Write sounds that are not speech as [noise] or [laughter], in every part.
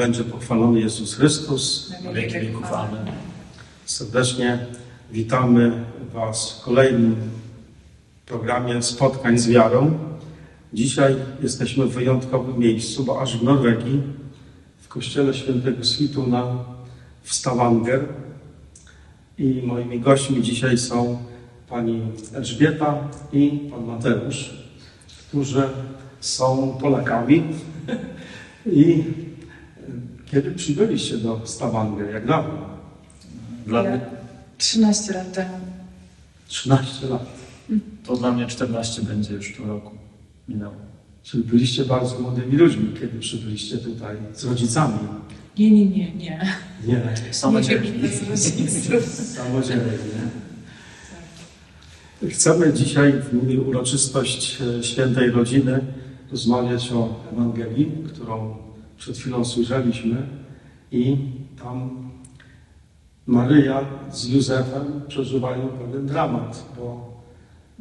będzie pochwalony Jezus Chrystus. Na wieki wieków. Amen. Serdecznie witamy Was w kolejnym programie Spotkań z Wiarą. Dzisiaj jesteśmy w wyjątkowym miejscu, bo aż w Norwegii, w kościele świętego Svituna w Stavanger. I moimi gośćmi dzisiaj są pani Elżbieta i pan Mateusz, którzy są Polakami. I kiedy przybyliście do Stavanger? Jak dawno? Dla Ja mnie, 13 lat temu. 13 lat. to dla mnie 14 będzie już w tym roku. Minęło. Czyli byliście bardzo młodymi ludźmi, kiedy przybyliście tutaj z rodzicami. Nie, nie, nie, nie. Nie, Samodzielnie. Nie, [laughs] samodzielnie. Chcemy dzisiaj w uroczystość e, świętej rodziny rozmawiać o Ewangelii, którą przed chwilą słyszeliśmy i tam Maryja z Józefem przeżywają pewien dramat, bo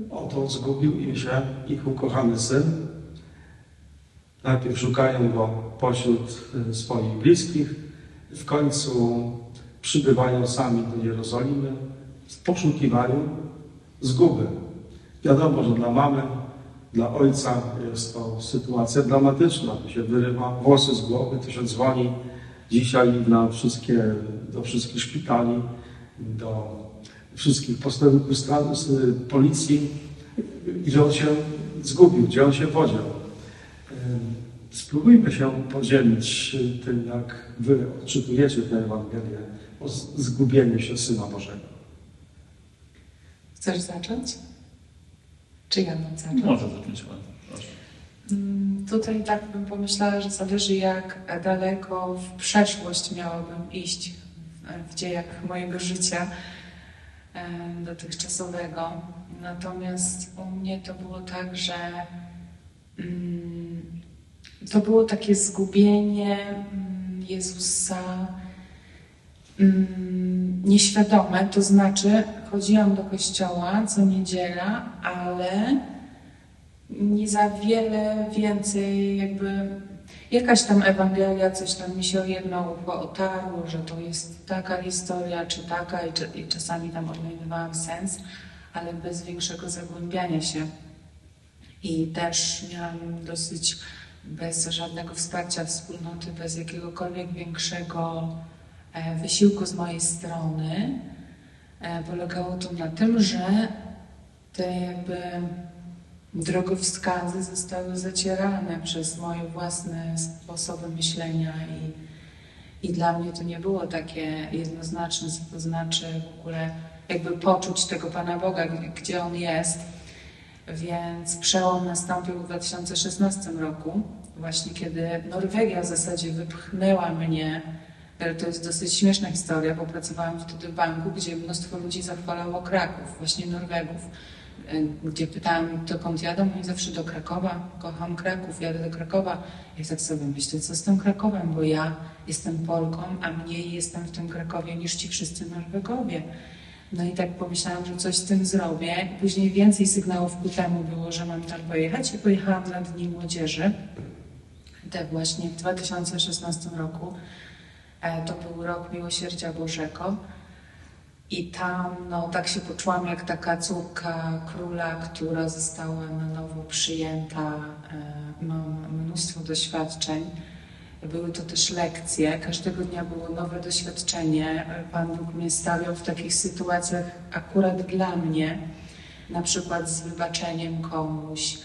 oto zgubił im się ich ukochany syn. Najpierw szukają go pośród e, swoich bliskich, w końcu przybywają sami do Jerozolimy w poszukiwaniu zguby. Wiadomo, że dla mamy, dla ojca jest to sytuacja dramatyczna. To się wyrywa włosy z głowy, to się dzwoni dzisiaj wszystkie, do wszystkich szpitali, do wszystkich posterunków policji, że on się zgubił, gdzie on się podział. Spróbujmy się podzielić tym, jak wy odczytujecie tę Ewangelię o zgubieniu się Syna Bożego. Chcesz zacząć? Czy ja mam zacząć? Może zacząć pan. Mm, Tutaj tak bym pomyślała, że zależy jak daleko w przeszłość miałabym iść w- dziejach mojego życia dotychczasowego. Natomiast u mnie to było tak, że mm, to było takie zgubienie mm, Jezusa nieświadome, to znaczy chodziłam do kościoła co niedziela, ale nie za wiele więcej jakby jakaś tam Ewangelia, coś tam mi się o jedno otarło, że to jest taka historia czy taka i, i czasami tam odnajdywałam sens, ale bez większego zagłębiania się. I też miałam dosyć bez żadnego wsparcia wspólnoty, bez jakiegokolwiek większego e, wysiłku z mojej strony. E, Polegało to na tym, że te jakby drogowskazy zostały zacierane przez moje własne sposoby myślenia i, i dla mnie to nie było takie jednoznaczne, co to znaczy w ogóle jakby poczuć tego Pana Boga, gdzie On jest. Więc przełom nastąpił w 2016 roku, właśnie kiedy Norwegia w zasadzie wypchnęła mnie. To jest dosyć śmieszna historia, bo pracowałam wtedy w banku, gdzie mnóstwo ludzi zachwalało Kraków, właśnie Norwegów y, gdzie pytałam, dokąd jadą, oni zawsze do Krakowa, kocham Kraków, jadę do Krakowa. Ja tak sobie myślę, co z tym Krakowem, bo ja jestem Polką, a mniej jestem w tym Krakowie niż ci wszyscy Norwegowie. No i tak pomyślałam, że coś z tym zrobię. Później więcej sygnałów ku temu było, że mam tam pojechać i pojechałam na Dni Młodzieży. Tak właśnie w 2016 roku. E, To był rok Miłosierdzia Bożego. I tam no, tak się poczułam jak taka córka króla, która została na nowo przyjęta. E, Mam mnóstwo doświadczeń. Były to też lekcje. Każdego dnia było nowe doświadczenie. Pan Bóg mnie stawiał w takich sytuacjach akurat dla mnie, na przykład z wybaczeniem komuś,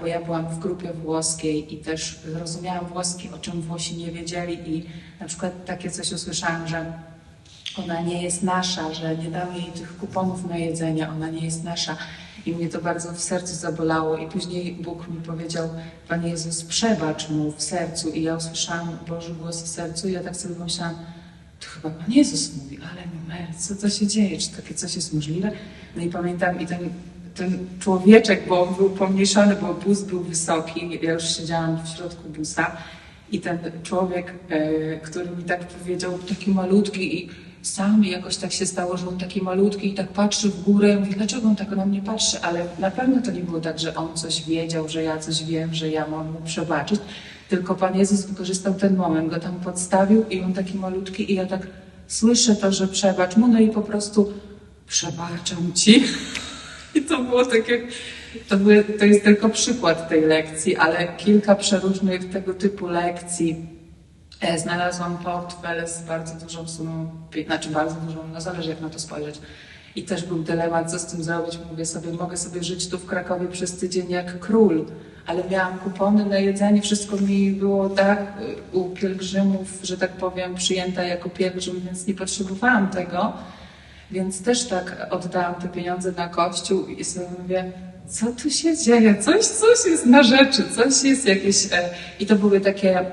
bo ja byłam w grupie włoskiej i też rozumiałam włoski, o czym Włosi nie wiedzieli i na przykład takie coś usłyszałam, że ona nie jest nasza, że nie damy jej tych kuponów na jedzenie, ona nie jest nasza. I mnie to bardzo w sercu zabolało. I później Bóg mi powiedział, Panie Jezus, przebacz mu w sercu. I ja usłyszałam Boży głos w sercu i ja tak sobie myślałam, to chyba Pan Jezus mówi, ale numer, co to się dzieje? Czy takie coś jest możliwe? No i pamiętam, i ten, ten człowieczek, bo on był pomniejszony, bo bus był wysoki, ja już siedziałam w środku busa i ten człowiek, e, który mi tak powiedział, taki malutki i sam jakoś tak się stało, że on taki malutki i tak patrzy w górę. Mówi, dlaczego on tak na mnie patrzy? Ale na pewno to nie było tak, że on coś wiedział, że ja coś wiem, że ja mam mu przebaczyć. Tylko Pan Jezus wykorzystał ten moment, go tam podstawił i on taki malutki i ja tak słyszę to, że przebacz mu, no i po prostu przebaczam Ci. I to było takie, to, były, to jest tylko przykład tej lekcji, ale kilka przeróżnych tego typu lekcji. E, Znalazłam portfel z bardzo dużą sumą, znaczy bardzo dużą, no zależy jak na to spojrzeć. I też był dylemat, co z tym zrobić. Mówię sobie, mogę sobie żyć tu w Krakowie przez tydzień jak król, ale miałam kupony na jedzenie, wszystko mi było tak y, u pielgrzymów, że tak powiem, przyjęta jako pielgrzym, więc nie potrzebowałam tego. Więc też tak oddałam te pieniądze na kościół i sobie mówię, co tu się dzieje? Coś, coś jest na rzeczy, coś jest jakieś... E, I to były takie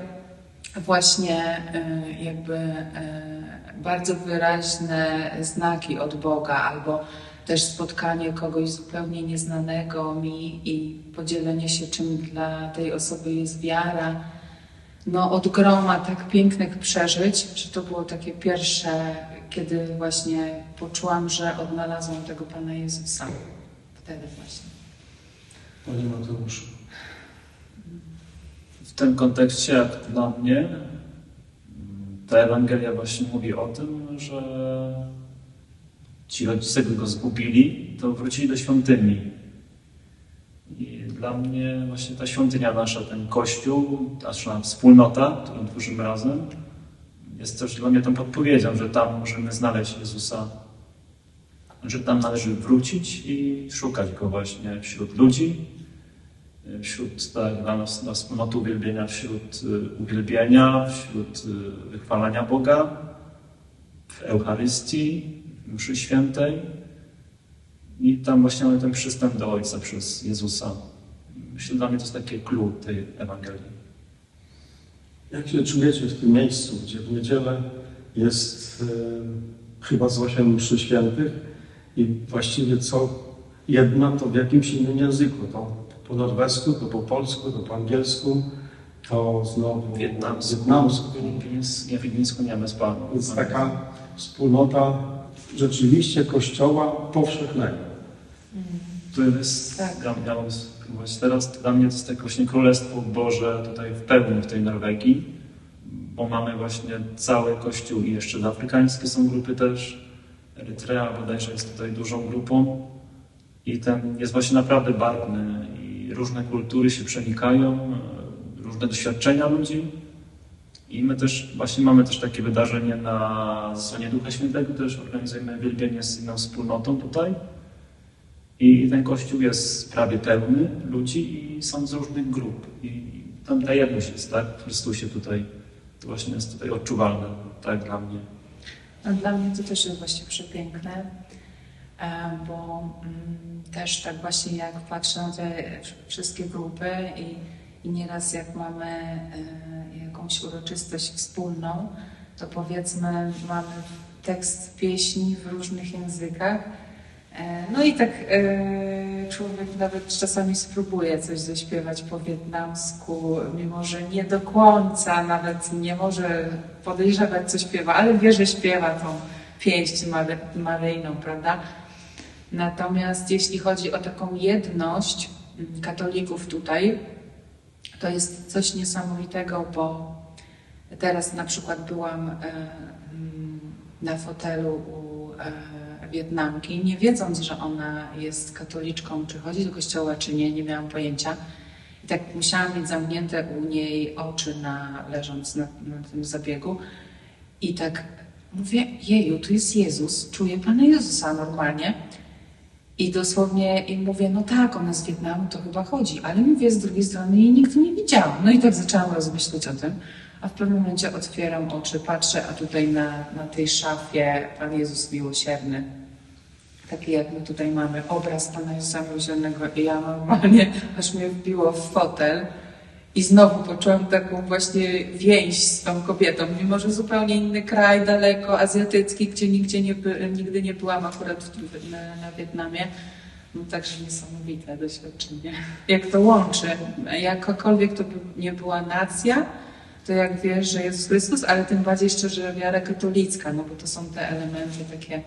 właśnie e, jakby e, bardzo wyraźne znaki od Boga, albo też spotkanie kogoś zupełnie nieznanego mi i podzielenie się, czym dla tej osoby jest wiara. No, od groma tak pięknych przeżyć, że to było takie pierwsze, kiedy właśnie poczułam, że odnalazłam tego Pana Jezusa. Wtedy właśnie. Panie Mateuszu. W tym kontekście, jak dla mnie, ta Ewangelia właśnie mówi o tym, że ci rodzice, gdy go zgubili, to wrócili do świątyni. I dla mnie właśnie ta świątynia nasza, ten kościół, nasza wspólnota, którą tworzymy razem, jest też dla mnie tą podpowiedzią, że tam możemy znaleźć Jezusa, że tam należy wrócić i szukać Go właśnie wśród ludzi, wśród tak, dla nas, dla wspólnoty uwielbienia, wśród y, uwielbienia, wśród y, wychwalania Boga, w Eucharystii, w mszy świętej. I tam właśnie mamy ten przystęp do Ojca przez Jezusa. Myślę, dla mnie to jest takie clue tej Ewangelii. Jak się czujecie w tym miejscu, gdzie w niedzielę jest e, chyba z osiem mszy świętych i właściwie co jedna to w jakimś innym języku, to po norwesku, to po polsku, to po angielsku, to znowu Wietnamsku, wietnamsku. nie filipińsku, nie bez Panu. Więc taka wspólnota rzeczywiście Kościoła powszechnego. To jest, Tak. ja spróbować teraz, dla mnie to jest tak właśnie Królestwo Boże tutaj w pełni w tej Norwegii, bo mamy właśnie cały Kościół i jeszcze afrykańskie są grupy też, Erytrea bodajże jest tutaj dużą grupą. I ten jest właśnie naprawdę barwny i różne kultury się przenikają, różne doświadczenia ludzi. I my też właśnie mamy też takie wydarzenie na Zesłanie Ducha Świętego, też organizujemy wielbienie z inną wspólnotą tutaj. I ten kościół jest prawie pełny ludzi i są z różnych grup. I tam ta jedność jest, tak? W Chrystusie tutaj. To właśnie jest tutaj odczuwalne, tak dla mnie. Dla mnie to też jest właśnie przepiękne, e, bo mm, też tak właśnie jak patrzę na te wszystkie grupy i, i nieraz jak mamy e, jakąś uroczystość wspólną, to powiedzmy mamy tekst pieśni w różnych językach. E, No i tak e, człowiek nawet czasami spróbuje coś zaśpiewać po wietnamsku, mimo że nie do końca nawet nie może podejrzewać, co śpiewa, ale wie, że śpiewa tą pięść mary, maryjną, prawda? Natomiast jeśli chodzi o taką jedność katolików tutaj, to jest coś niesamowitego, bo teraz na przykład byłam e, mm, na fotelu u Wietnamki, nie wiedząc, że ona jest katoliczką, czy chodzi do kościoła, czy nie, nie miałam pojęcia. I tak musiałam mieć zamknięte u niej oczy, na, leżąc na, na tym zabiegu. I tak mówię, jeju, tu jest Jezus, czuję Pana Jezusa normalnie. I dosłownie im mówię, no tak, ona z Wietnamu to chyba chodzi, ale mówię z drugiej strony jej nigdy nie widziałam. No i tak zaczęłam rozmyślać o tym, a w pewnym momencie otwieram oczy, patrzę, a tutaj na, na tej szafie Pan Jezus Miłosierny. Taki jak my tutaj mamy, obraz Pana Jezusa Miłosiernego i ja normalnie [laughs] aż mnie wbiło w fotel. I znowu poczułam taką właśnie więź z tą kobietą, mimo że zupełnie inny kraj, daleko, azjatycki, gdzie nigdzie nie nigdy nie byłam akurat w, na, na Wietnamie. No także niesamowite doświadczenie. Jak to łączy. Jakakolwiek to by nie była nacja, to jak wiesz, że Jezus Chrystus, ale tym bardziej jeszcze, że wiara katolicka, no bo to są te elementy takie...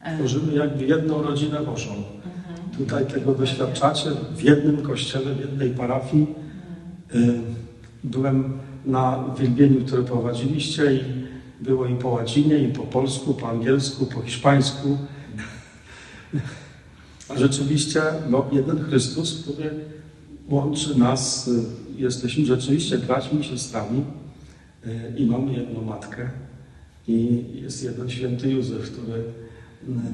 e, Tworzymy jakby jedną rodzinę Bożą. mhm. Tutaj tego doświadczacie w jednym kościele, w jednej parafii. Y, byłem na wielbieniu, które prowadziliście i było i po łacinie, i po polsku, po angielsku, po hiszpańsku. A rzeczywiście no, jeden Chrystus, który łączy nas, y, jesteśmy rzeczywiście braćmi i siostrami y, i mamy jedną matkę i jest jeden święty Józef, który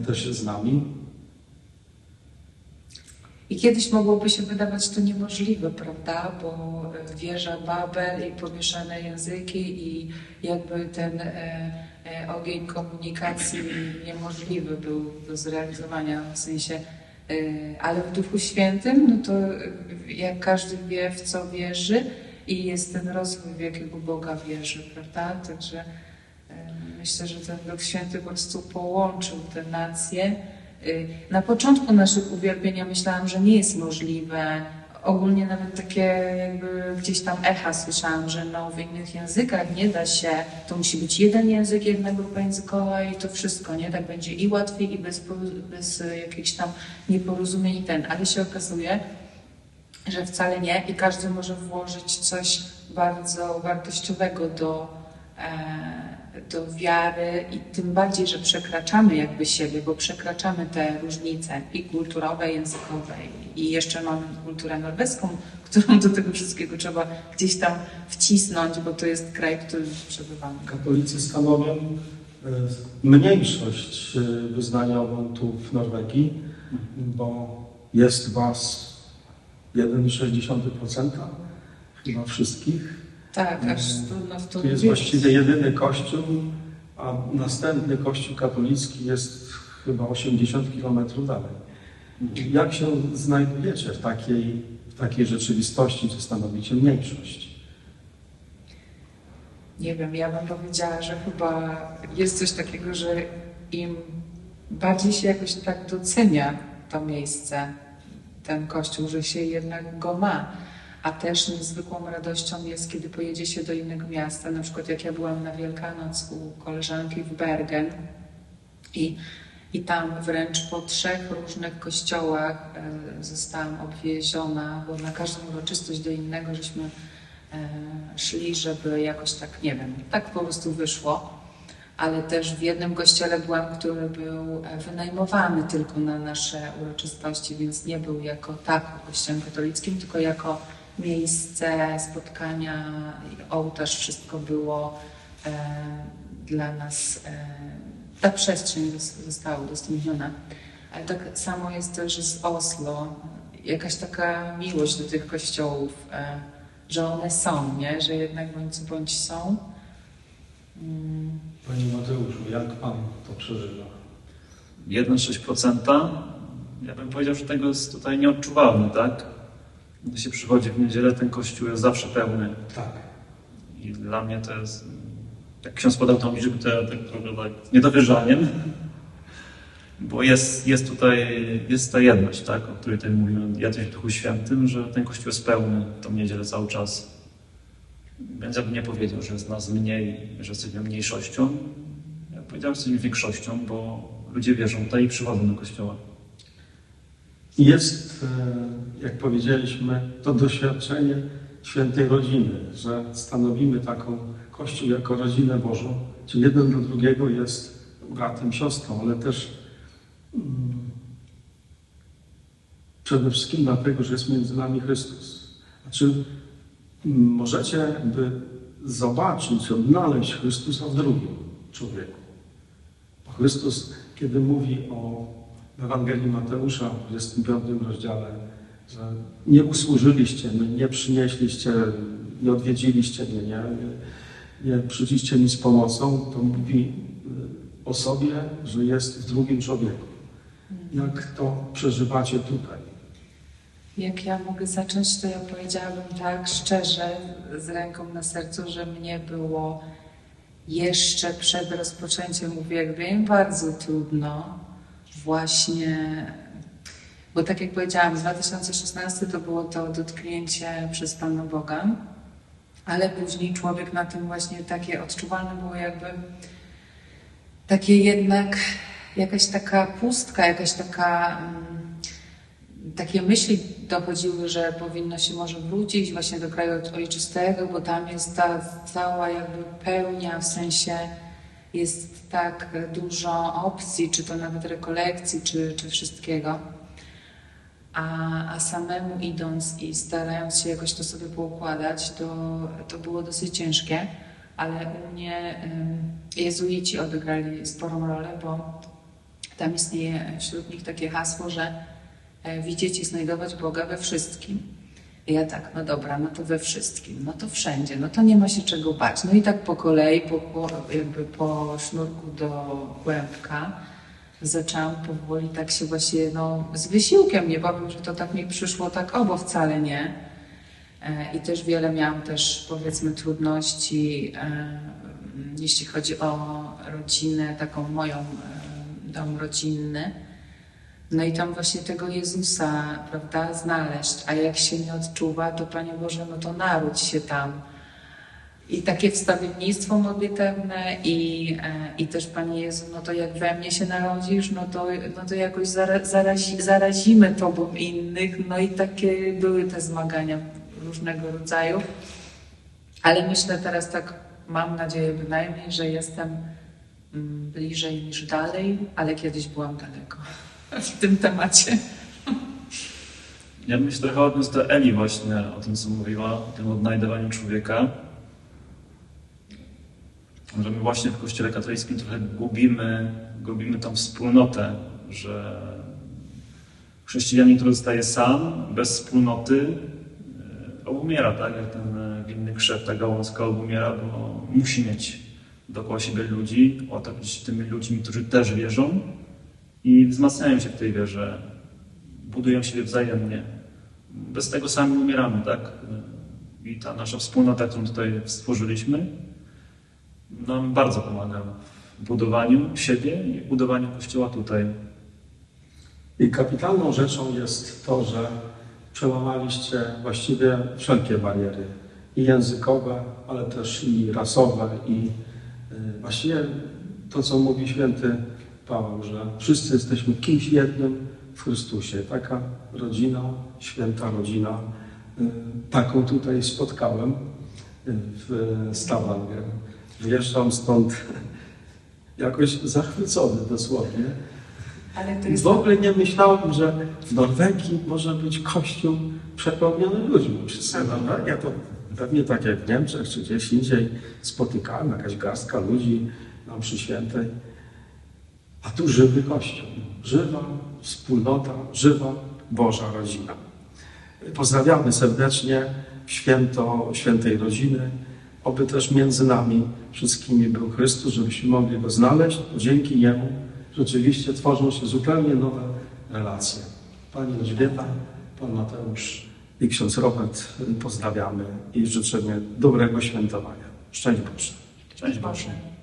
y, też jest z nami. I kiedyś mogłoby się wydawać to niemożliwe, prawda? Bo wieża Babel i pomieszane języki i jakby ten ogień komunikacji niemożliwy był do zrealizowania w sensie, ale w Duchu Świętym, no to e, jak każdy wie, w co wierzy i jest ten rozwój, w jakiego Boga wierzy, prawda? Także e, myślę, że ten Duch Święty po prostu połączył te nacje. Y, Na początku naszych uwielbienia myślałam, że nie jest możliwe. Ogólnie nawet takie jakby gdzieś tam echa słyszałam, że no w innych językach nie da się, to musi być jeden język, jedna grupa językowa i to wszystko, nie? Tak będzie i łatwiej i bez, bez y, jakichś tam nieporozumień i ten. Ale się okazuje, że wcale nie i każdy może włożyć coś bardzo wartościowego do, e, do wiary i tym bardziej, że przekraczamy jakby siebie, bo przekraczamy te różnice i kulturowe, i językowe i jeszcze mamy kulturę norweską, [laughs] którą do tego wszystkiego trzeba gdzieś tam wcisnąć, bo to jest kraj, w którym przebywamy. Katolicy stanowią e, mniejszość e, wyznaniową tu w Norwegii, bo jest was 1,6% chyba wszystkich. Tak, aż trudno w to To jest właściwie jedyny kościół, a następny kościół katolicki jest chyba 80 kilometrów dalej. Jak się znajdujecie w takiej, w takiej rzeczywistości, gdzie stanowicie mniejszość? Nie wiem, ja bym powiedziała, że chyba jest coś takiego, że im bardziej się jakoś tak docenia to miejsce, ten kościół, że się jednak go ma. A też niezwykłą radością jest, kiedy pojedzie się do innego miasta. Na przykład jak ja byłam na Wielkanoc u koleżanki w Bergen i, i tam wręcz po trzech różnych kościołach e, zostałam obwieziona, bo na każdą uroczystość do innego żeśmy e, szli, żeby jakoś tak, nie wiem, tak po prostu wyszło. Ale też w jednym kościele byłam, który był e, wynajmowany tylko na nasze uroczystości, więc nie był jako tak kościołem katolickim, tylko jako miejsce spotkania, ołtarz, wszystko było dla nas, ta przestrzeń zos- została udostępniona. Ale tak samo jest też z Oslo, jakaś taka miłość do tych kościołów, e, że one są, nie? że jednak bądź co bądź są. Mm. Panie Mateuszu, jak Pan to przeżywa? 1,6%. Ja bym powiedział, że tego jest tutaj nieodczuwalne, tak? Gdy się przychodzi w niedzielę, ten kościół jest zawsze pełny. Tak. I dla mnie to jest, jak ksiądz podał tą liczbę, tak trochę tak niedowierzaniem. Bo jest, jest tutaj, jest ta jedność, tak, o której tutaj mówiłem, jedność w Duchu Świętym, że ten kościół jest pełny tą niedzielę cały czas. Więc ja bym nie powiedział, że jest nas mniej, że jesteśmy mniejszością. Ja powiedziałem, że jesteśmy większością, bo ludzie wierzą tutaj i przychodzą do kościoła. Jest, e, jak powiedzieliśmy, to doświadczenie świętej rodziny, że stanowimy taką Kościół jako rodzinę Bożą, czyli jeden do drugiego jest bratem, siostrą, ale też mm, przede wszystkim dlatego, że jest między nami Chrystus. Znaczy, mm, możecie by zobaczyć, odnaleźć Chrystusa w drugim człowieku. Bo Chrystus, kiedy mówi o Ewangelii Mateusza w 25 rozdziale, że nie usłużyliście mi, nie przynieśliście, nie odwiedziliście mnie, nie, przyszliście mi z pomocą, to mówi y, o sobie, że jest w drugim człowieku. Jak to przeżywacie tutaj? Jak ja mogę zacząć, to ja powiedziałabym tak szczerze, z ręką na sercu, że mnie było jeszcze przed rozpoczęciem uwielbień bardzo trudno właśnie, bo tak jak powiedziałam, 2016 to było to dotknięcie przez Pana Boga, ale później człowiek na tym właśnie takie odczuwalne było jakby takie jednak jakaś taka pustka, jakaś taka mm, takie myśli dochodziły, że powinno się może wrócić właśnie do kraju ojczystego, bo tam jest ta cała jakby pełnia, w sensie jest tak dużo opcji, czy to nawet rekolekcji, czy, czy wszystkiego. A, a samemu idąc i starając się jakoś to sobie poukładać, to, to było dosyć ciężkie, ale u mnie ym, jezuici odegrali sporą rolę, bo tam istnieje wśród nich takie hasło, że e, widzieć i znajdować Boga we wszystkim. I ja tak, no dobra, no to we wszystkim, no to wszędzie, no to nie ma się czego bać. No i tak po kolei, po, po, jakby po sznurku do kłębka zaczęłam powoli tak się właśnie, no z wysiłkiem, nie powiem, że to tak mi przyszło tak o, bo wcale nie. E, I też wiele miałam też powiedzmy trudności, e, jeśli chodzi o rodzinę, taką moją e, dom rodzinny. No i tam właśnie tego Jezusa, prawda, znaleźć. A jak się nie odczuwa, to Panie Boże, no to naródź się tam. I takie wstawiennictwo modlitewne i, e, i też Panie Jezu, no to jak we mnie się narodzisz, no to, no to jakoś zara, zarazi, zarazimy Tobą innych. No i takie były te zmagania różnego rodzaju. Ale myślę teraz tak, mam nadzieję bynajmniej, że jestem mm, bliżej niż dalej, ale kiedyś byłam daleko w tym temacie. Ja się trochę odniósł do Eli właśnie, o tym co mówiła, o tym odnajdywaniu człowieka. Że my właśnie w Kościele katolickim trochę gubimy, gubimy tą wspólnotę, że chrześcijanin, który zostaje sam, bez wspólnoty, e, obumiera, tak? Jak ten e, winny krzew, ta gałązka obumiera, bo musi mieć dookoła siebie ludzi, otaczać się tymi ludźmi, którzy też wierzą i wzmacniają się w tej wierze, budują siebie wzajemnie. Bez tego sami umieramy, tak? I ta nasza wspólnota, którą tutaj stworzyliśmy, nam bardzo pomaga w budowaniu siebie i budowaniu Kościoła tutaj. I kapitalną rzeczą jest to, że przełamaliście właściwie wszelkie bariery i językowe, ale też i rasowe i y, właściwie to, co mówi święty Paweł, że wszyscy jesteśmy kimś jednym w Chrystusie. Taka rodzina, święta rodzina, y, taką tutaj spotkałem y, w Stawanwie. Wyjeżdżam stąd jakoś zachwycony dosłownie. Jest W ogóle nie myślałem, że w Norwegii może być kościół przepełniony ludźmi. Wszyscy, ja to pewnie tak jak w Niemczech czy gdzieś indziej spotykałem, jakaś garstka ludzi na mszy świętej. A tu żywy kościół, żywa wspólnota, żywa Boża rodzina. Pozdrawiamy serdecznie święto świętej rodziny. Oby też między nami wszystkimi był Chrystus, żebyśmy mogli go znaleźć. Dzięki Niemu rzeczywiście tworzą się zupełnie nowe relacje. Pani Elżbieta, Pan Mateusz i ksiądz Robert pozdrawiamy i życzymy dobrego świętowania. Szczęść Boże. Cześć Boże.